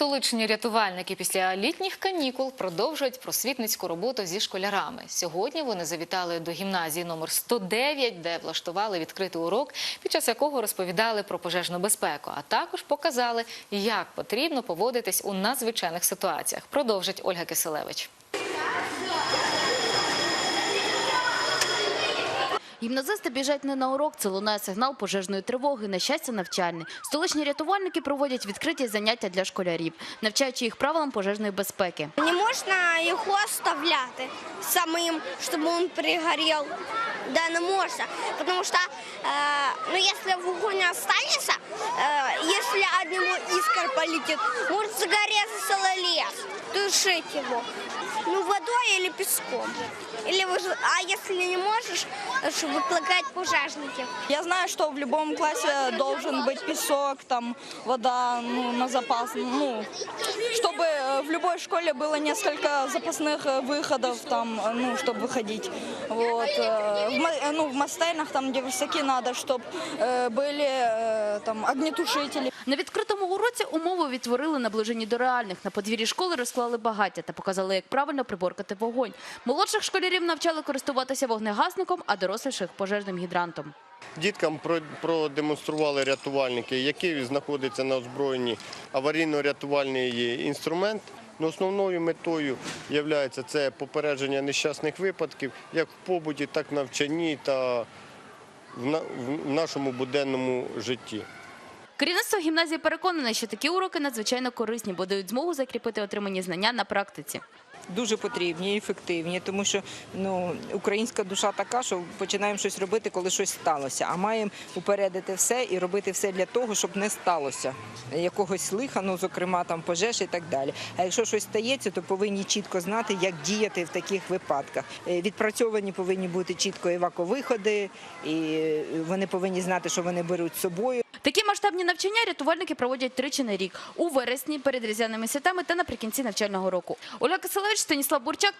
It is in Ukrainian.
Столичні рятувальники після літніх канікул продовжують просвітницьку роботу зі школярами. Сьогодні вони завітали до гімназії номер 109, де влаштували відкритий урок, під час якого розповідали про пожежну безпеку, а також показали, як потрібно поводитись у надзвичайних ситуаціях. Продовжить Ольга Киселевич. Гімназисти біжать не на урок, це лунає сигнал пожежної тривоги, на щастя навчальний. Столичні рятувальники проводять відкриті заняття для школярів, навчаючи їх правилам пожежної безпеки. Не можна його оставляти самим, щоб він пригорів. Да, не можна. Потому что, э, ну, если вогонь э, если от него искр полетит, может загореться целый лес. Тушить его. Ну, водой или песком. Или вы- а если не можешь, чтобы выпускать пожежники. Я знаю, что в любом классе должен быть песок, там вода ну, на запас, ну, любой школе было несколько запасных э, выходов, там, э, ну, чтобы выходить. Вот. э, В, ма- э, ну, в мастельнах, там, где высоки надо, чтобы были э, там, огнетушители. На відкритому уроці умови відтворили наближені до реальних. На подвір'ї школи розклали багаття та показали, як правильно приборкати вогонь. Молодших школярів навчали користуватися вогнегасником, а доросліших пожежним гідрантом. Діткам про- продемонстрували рятувальники, який знаходиться на озброєнні аварійно-рятувальний інструмент. Ну, Основною метою є це попередження нещасних випадків, як в побуті, так і в навчанні та в нашому буденному житті. Керівництво гімназії переконане, що такі уроки надзвичайно корисні, бо дають змогу закріпити отримані знання на практиці. Дуже потрібні і ефективні, тому що ну українська душа така, що починаємо щось робити, коли щось сталося. А маємо упередити все і робити все для того, щоб не сталося якогось лиха, ну зокрема там пожеж і так далі. А якщо щось стається, то повинні чітко знати, як діяти в таких випадках. Е, Відпрацьовані повинні бути чітко і е, вони повинні знати, що вони беруть з собою. Такі масштабні навчання рятувальники проводять тричі на рік у вересні перед різдвяними святами та наприкінці навчального року. Оля Киселевич, Станіслав Бурчак